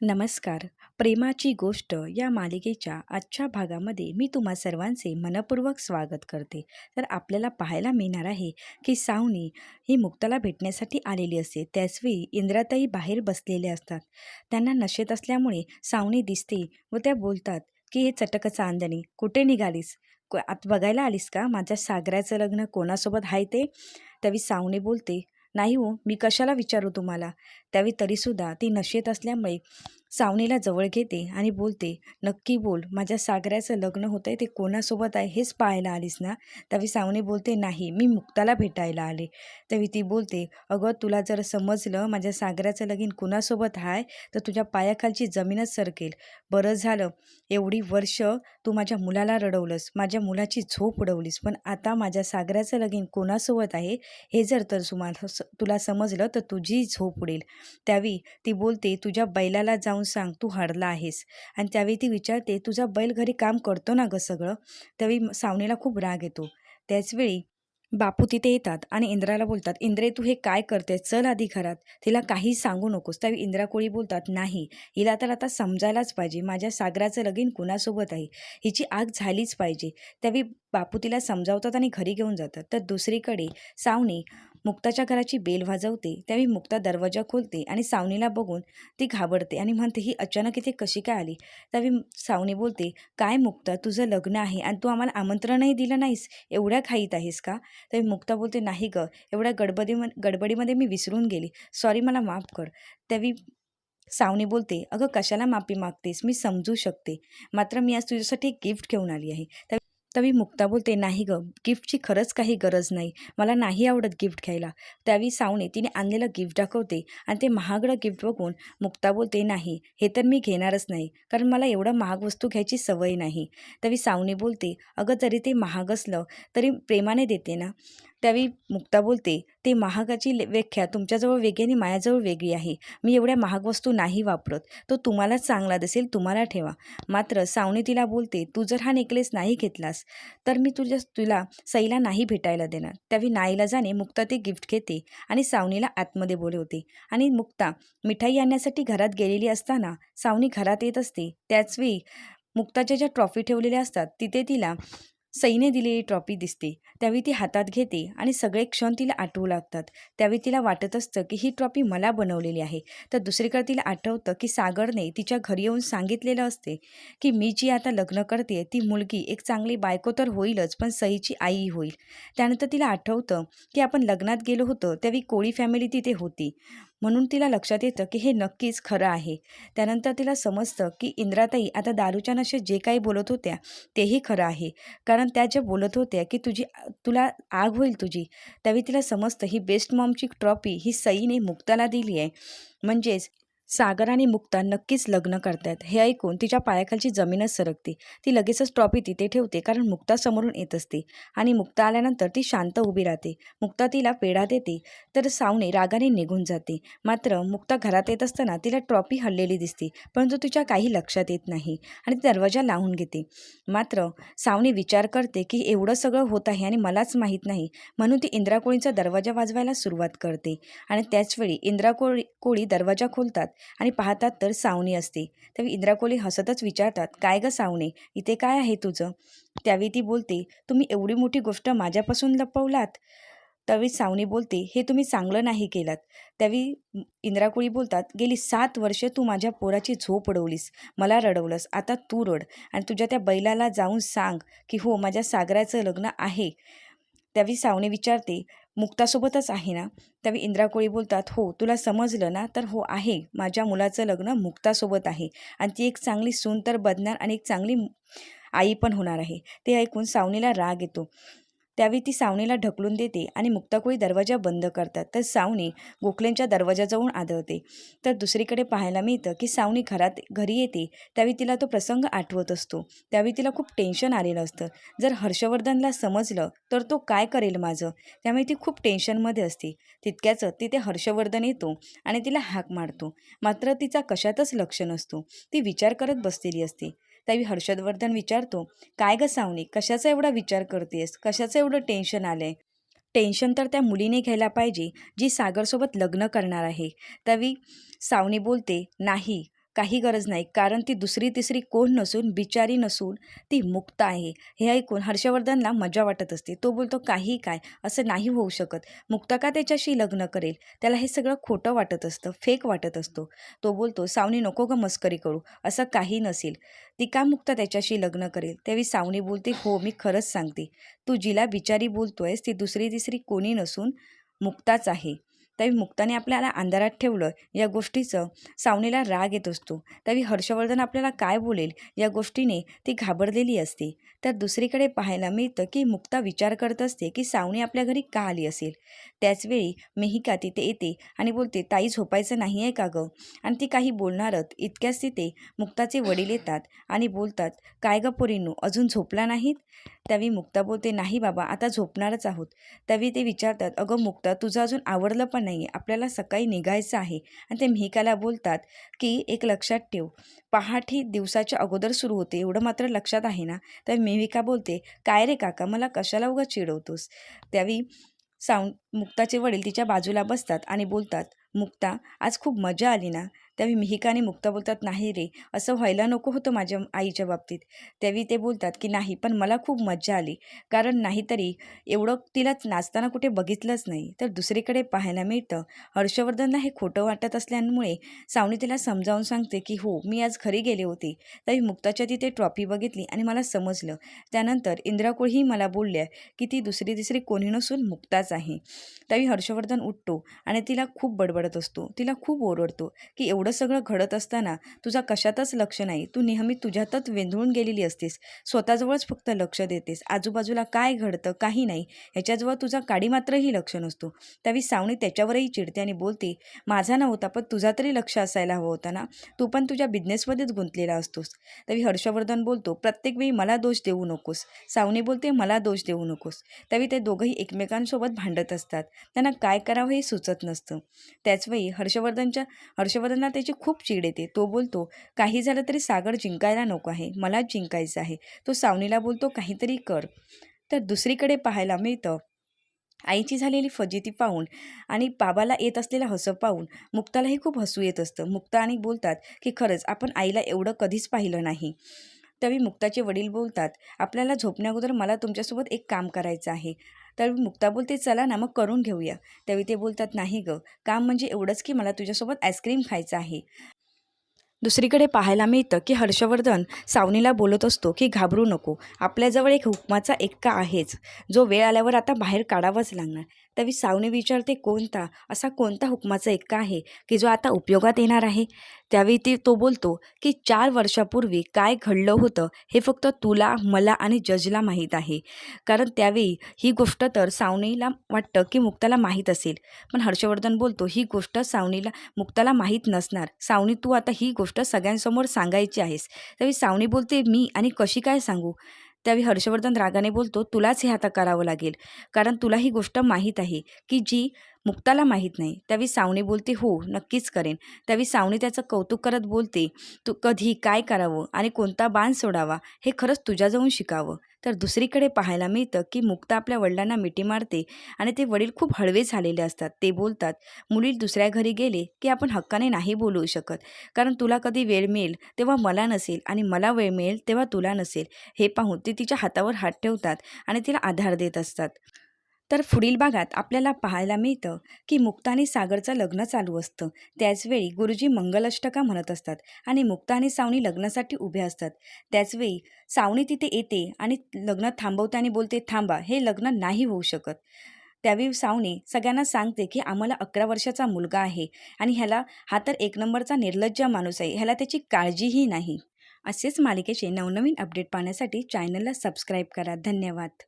नमस्कार. प्रेमाची गोष्ट या मालिकेच्या आजच्या भागामध्ये मी तुम्हा सर्वांचे मनपूर्वक स्वागत करते. तर आपल्याला पाहायला मिळणार आहे की सावनी ही मुक्ताला भेटण्यासाठी आलेली असते. त्याचवेळी इंद्राताई बाहेर बसलेले असतात. त्यांना नशेत असल्यामुळे सावनी दिसते व त्या बोलतात की हे चटक चांदणी कुठे निघालीस? आत बघायला आलीस का? माझ्या सागराचं लग्न कोणासोबत आहे ते? तवी सावनी बोलते नाही हो मी कशाला विचारू तुम्हाला? त्यावेळी तरीसुद्धा ती नशेत असल्यामुळे सावनीला जवळ घेते आणि बोलते नक्की बोल माझ्या सागऱ्याचं लग्न होतं आहे ते कोणासोबत आहे हेच पाहायला आलीस ना? त्यावेळी सावनी बोलते नाही मी मुक्ताला भेटायला आले. त्यावेळी ती बोलते अगं तुला जर समजलं माझ्या सागऱ्याचं लगीन कुणासोबत आहे तर तुझ्या पायाखालची जमीनच सरकेल. बरं झालं एवढी वर्ष तू माझ्या मुलाला रडवलंस माझ्या मुलाची झोप उडवलीस पण आता माझ्या सागऱ्याचं लगीन कोणासोबत आहे हे जर तर तुम्हाला स- तुला समजलं तर तुझी झोप उडेल. त्यावेळी ती बोलते तुझ्या बैलाला जाऊन सांग तू हाडला आहेस. आणि त्यावेळी ती विचारते तुझा बैल घरी काम करतो ना गं सगळं? त्यावेळी म- सावनीला खूप राग येतो. त्याचवेळी बापू तिथे येतात आणि इंद्राला बोलतात इंद्रे तू हे काय करते चल आधी घरात. तिला काही सांगू नकोस. त्यावेळी इंद्रा कोळी बोलतात नाही. हिला तर आता समजायलाच पाहिजे. माझ्या सागराचं लगीन कुणासोबत आहे? हिची आग झालीच पाहिजे. त्यावेळी बापू तिला समजावतात आणि घरी घेऊन जातात. तर दुसरीकडे सावनी मुक्ताच्या घराची बेल वाजवते त्यावेळी मुक्ता दरवाजा खोलते आणि सावनीला बघून ती घाबरते आणि म्हणते ही अचानक इथे कशी काय आली? त्यावेळी सावनी बोलते काय मुक्ता तुझं लग्न आहे आणि तू आम्हाला आमंत्रणही दिलं नाहीस एवढ्या घाईत आहेस का? त्यावेळी मुक्ता बोलते नाही गं एवढ्या गडबडी गडबडीमध्ये मी विसरून गेली. सॉरी मला माफ कर. त्यावेळी सावनी बोलते अगं कशाला माफी मागतेस? मी समजू शकते. मात्र मी आज तुझ्यासाठी एक गिफ्ट घेऊन आली आहे. त्या- त्यावेळी मुक्ता बोलते नाही गं गिफ्टची खरंच काही गरज नाही. मला नाही आवडत गिफ्ट घ्यायला. त्यावेळी सावने तिने आणलेलं गिफ्ट दाखवते आणि ते महागडं गिफ्ट बघून मुक्ता बोलते नाही हे तर मी घेणारच नाही कारण मला एवढं महाग वस्तू घ्यायची सवय नाही. त्यावेळी सावने बोलते अगं जरी ते महाग असलं तरी प्रेमाने देते ना. त्यावेळी मुक्ता बोलते ते महागाची व्याख्या तुमच्याजवळ वेगळी आणि माझ्याजवळ वेगळी आहे. मी एवढ्या महाग वस्तू नाही वापरत. तो तुम्हालाच चांगला दिसेल तुम्हाला ठेवा. मात्र सावनी तिला बोलते तू जर हा नेकलेस नाही घेतलास तर मी तुझ्या तुला सईला नाही भेटायला देणार. त्यावेळी नाईला जाणे मुक्ता ते गिफ्ट घेते आणि सावनीला आतमध्ये बोलवते. आणि मुक्ता मिठाई आणण्यासाठी घरात गेलेली असताना सावनी घरात येत असते. त्याचवेळी मुक्ताच्या ज्या ट्रॉफी ठेवलेल्या असतात तिथे तिला सईने दिलेली ट्रॉफी दिसते. त्यावेळी ती हातात घेते आणि सगळे क्षण तिला आठवू लागतात. त्यावेळी तिला वाटत असतं की ही ट्रॉफी मला बनवलेली आहे. तर दुसरीकडे तिला आठवतं की सागरने तिच्या घरी येऊन सांगितलेलं असते की मी जी आता लग्न करते ती मुलगी एक चांगली बायको तर होईलच पण सईची आई होईल. त्यानंतर तिला आठवतं की आपण लग्नात गेलो होतो त्यावेळी कोळी फॅमिली तिथे होती. म्हणून तिला लक्षात येतं की हे नक्कीच खरं आहे. त्यानंतर तिला समजतं की इंद्राताई आता दारूच्या नशेत जे काही बोलत होत्या तेही खरं आहे. कारण त्या ज्या बोलत होत्या की तुझी तुला आग होईल तुझी त्यावेळी तिला समजतं ही बेस्ट मॉमची ट्रॉफी ही सईने मुक्ताला दिली आहे. म्हणजेच सागर आणि मुक्ता नक्कीच लग्न करतायत. हे ऐकून तिच्या पायाखालची जमीनच सरकते. ती लगेचच ट्रॉफी तिथे ठेवते कारण मुक्ता समोरून येत असते आणि मुक्ता आल्यानंतर ती शांत उभी राहते. मुक्ता तिला पेढा देते तर सावणे रागाने निघून जाते. मात्र मुक्ता घरात येत असताना तिला ट्रॉफी हल्लेली दिसते परंतु तिच्या काही लक्षात येत नाही आणि ती दरवाजा लावून घेते. मात्र सावणे विचार करते की एवढं सगळं होत आहे आणि मलाच माहीत नाही म्हणून ती इंद्राकोळीचा दरवाजा वाजवायला सुरुवात करते. आणि त्याचवेळी इंद्राकोळी कोळी दरवाजा खोलतात आणि पाहतात तर सावनी असते. त्यावेळी इंद्राकोळी हसतच विचारतात काय गं सावने इथे काय आहे तुझं? त्यावेळी ती बोलते तुम्ही एवढी मोठी गोष्ट माझ्यापासून लपवलात. त्यावेळी सावनी बोलते हे तुम्ही चांगलं नाही केलात. त्यावेळी इंद्राकोळी बोलतात गेली सात वर्षे तू माझ्या पोराची झोप उडवलीस मला रडवलंस आता तू रड आणि तुझ्या त्या बैलाला जाऊन सांग की हो माझ्या सागराचं लग्न आहे. त्यावेळी सावनी विचारते मुक्तासोबतच आहे ना? त्यावेळी इंदिरा कोळी बोलतात हो तुला समजलं ना? तर हो आहे. माझ्या मुलाचं लग्न मुक्तासोबत आहे. आणि ती एक चांगली सून तर बदणार आणि एक चांगली आई पण होणार आहे. ते ऐकून सावनीला राग येतो. त्यावेळी ती सावणीला ढकलून देते आणि मुक्ताकोळी दरवाजा बंद करतात. तर सावणी गोखलेंच्या दरवाजाजवळ आदळते. तर दुसरीकडे पाहायला मिळतं की सावनी घरात घरी येते. त्यावेळी तिला तो प्रसंग आठवत असतो. त्यावेळी तिला खूप टेन्शन आलेलं असतं. जर हर्षवर्धनला समजलं तर तो काय करेल माझं? त्यामुळे ती खूप टेन्शनमध्ये असते. तितक्याच तिथे हर्षवर्धन येतो आणि तिला हाक मारतो. मात्र तिचा कशातच लक्ष नसतो. ती विचार करत बसलेली असते. त्यावेळी हर्षवर्धन विचारतो काय ग सावनी कशाचा एवढा विचार करतेस? कशाचं एवढं टेन्शन आलंय? टेन्शन तर त्या मुलीने घ्यायला पाहिजे जी सागरसोबत लग्न करणार आहे. तवी सावनी बोलते नाही काही गरज नाही. कारण ती दुसरी तिसरी कोण नसून बिचारी नसून ती मुक्त आहे. हे ऐकून हर्षवर्धनला मजा वाटत असते. तो बोलतो काही काय? असं नाही होऊ शकत. मुक्ता का त्याच्याशी लग्न करेल? त्याला हे सगळं खोटं वाटत असतं फेक वाटत असतो. तो बोलतो सावनी नको ग मस्करी करू. असं काही नसेल. ती का मुक्ता त्याच्याशी लग्न करेल? त्यावेळी सावनी बोलते हो मी खरंच सांगते. तू जिला बिचारी बोलतोयस ती दुसरी तिसरी कोणी नसून मुक्ताच आहे. त्यावेळी मुक्ताने आपल्याला अंधारात ठेवलं या गोष्टीचं सावनीला राग येत असतो. त्यावेळी हर्षवर्धन आपल्याला काय बोलेल? या गोष्टीने ती घाबरलेली असते. तर दुसरीकडे पाहायला मिळतं की मुक्ता विचार करत असते की सावनी आपल्या घरी का आली असेल? त्याचवेळी मेहिका तिथे येते आणि बोलते ताई झोपायचं नाही आहे का गं? आणि ती काही बोलणारच इतक्याच तिथे मुक्ताचे वडील येतात आणि बोलतात काय गं पोरींनो अजून झोपला नाहीत? त्यावेळी मुक्ता बोलते नाही बाबा आता झोपणारच आहोत. त्यावेळी ते विचारतात अगं मुक्ता तुझं अजून आवडलं पण नाही आपल्याला सकाळी निघायचं आहे. आणि ते मेहिकाला बोलतात की एक लक्षात ठेव. पहाट ही दिवसाच्या अगोदर सुरू होते. एवढं मात्र लक्षात आहे ना? तर मेहिका बोलते काय रे काका? मला कशाला उगा चिडवतोस? त्यावेळी साऊंड मुक्ताचे वडील तिच्या बाजूला बसतात आणि बोलतात मुक्ता आज खूप मजा आली ना? त्यावेळी मिहिका मुक्ता बोलतात नाही रे असं व्हायला नको होतं माझ्या आईच्या बाबतीत. त्यावेळी ते बोलतात की नाही पण मला खूप मजा आली. कारण नाहीतरी एवढं तिला नाचताना कुठे बघितलंच नाही. तर दुसरीकडे पाहायला मिळतं. हर्षवर्धनला हे खोटं वाटत असल्यामुळे सावनी तिला समजावून सांगते की हो मी आज घरी गेले होते. तरी मुक्ताच्या तिथे ट्रॉफी बघितली आणि मला समजलं. त्यानंतर इंद्राकुळही मला बोलल्या की ती दुसरी तिसरी कोणी नसून मुक्ताच आहे. त्यावेळी हर्षवर्धन उठतो आणि तिला खूप बडबडत असतो. तिला खूप ओरडतो की एवढं एवढं सगळं घडत असताना तुझा कशातच लक्ष नाही. तू नेहमी तुझ्यातच वेंधळून गेलेली असतेस. स्वतःजवळच फक्त लक्ष देतेस. आजूबाजूला काय घडतं काही नाही ह्याच्याजवळ तुझा काडी मात्रही लक्ष नसतो. त्यावेळी सावणी त्याच्यावरही चिडते आणि बोलते माझा नव्हता पण तुझा तरी लक्ष असायला हवं होता ना? तू पण तुझ्या बिझनेसमध्येच गुंतलेला असतोस. त्यावेळी हर्षवर्धन बोलतो प्रत्येक वेळी मला दोष देऊ नकोस. सावणी बोलते मला दोष देऊ नकोस. त्यावेळी ते दोघंही एकमेकांसोबत भांडत असतात. त्यांना काय करावं हे सुचत नसतं. त्याचवेळी हर्षवर्धनच्या हर्षवर्धनला त्याची खूप चीड येते. तो बोलतो काही झालं तरी सागर जिंकायला नको आहे. मलाच जिंकायचं आहे. तो सावनीला बोलतो काहीतरी कर. तर दुसरीकडे पाहायला मिळतं आईची झालेली फजिती पाहून आणि बाबाला येत असलेलं हसं पाहून मुक्तालाही खूप हसू येत असतं. मुक्ता आणि बोलतात की खरंच आपण आईला एवढं कधीच पाहिलं नाही. त्यावेळी मुक्ताचे वडील बोलतात आपल्याला झोपण्याअगोदर मला तुमच्यासोबत एक काम करायचं आहे. तर मुक्ता बोलते चला ना मग करून घेऊया. त्यावेळी ते बोलतात नाही गं काम म्हणजे एवढंच की मला तुझ्यासोबत आईस्क्रीम खायचं आहे. दुसरीकडे पाहायला मिळतं की हर्षवर्धन सावनीला बोलत असतो की घाबरू नको आपल्याजवळ एक हुकमाचा एक्का आहेच. जो वेळ आल्यावर आता बाहेर काढावाच लागणार. तवी सावने विचारते कोणता? असा कोणता हुकमाचा एक्का आहे की जो आता उपयोगात येणार आहे? त्यावेळी ती तो बोलतो की चार वर्षापूर्वी काय घडलं होतं हे फक्त तुला मला आणि जजला माहीत आहे. कारण त्यावेळी ही गोष्ट तर सावनीला वाटतं की मुक्ताला माहीत असेल. पण हर्षवर्धन बोलतो ही गोष्ट सावनीला मुक्ताला माहीत नसणार. सावनी तू आता ही गोष्ट सगळ्यांसमोर सांगायची आहेस. त्यावेळी सावनी बोलते मी आणि कशी काय सांगू? त्यावेळी हर्षवर्धन रागाने बोलतो तुलाच हे आता करावं लागेल. कारण तुला ही गोष्ट माहीत आहे की जी मुक्ताला माहीत नाही. त्यावेळी सावणी बोलते हो नक्कीच करेन. त्यावेळी सावणी त्याचं कौतुक करत बोलते तू कधी काय करावं आणि कोणता बाण सोडावा हे खरंच तुझ्याजवळून शिकावं. तर दुसरीकडे पाहायला मिळतं की मुक्ता आपल्या वडिलांना मिठी मारते आणि ते वडील खूप हळवे झालेले असतात. ते बोलतात मुली दुसऱ्या घरी गेले की आपण हक्काने नाही बोलू शकत. कारण तुला कधी वेळ मिळेल तेव्हा मला नसेल आणि मला वेळ मिळेल तेव्हा तुला नसेल. हे पाहून ते तिच्या हातावर हात ठेवतात आणि तिला आधार देत असतात. तर पुढील भागात आपल्याला पाहायला मिळतं की मुक्ता आणि सागरचं लग्न चालू असतं. त्याचवेळी गुरुजी मंगलष्टका म्हणत असतात आणि मुक्ता आणि लग्नासाठी उभे असतात. त्याचवेळी सावणी तिथे येते आणि लग्न थांबवते आणि बोलते थांबा हे लग्न नाही होऊ शकत. त्यावेळी सावणी सगळ्यांना सांगते की आम्हाला अकरा वर्षाचा मुलगा आहे आणि ह्याला हा तर एक नंबरचा निर्लज्ज माणूस आहे ह्याला त्याची काळजीही नाही. असेच मालिकेचे नवनवीन अपडेट पाहण्यासाठी चॅनलला सबस्क्राईब करा. धन्यवाद.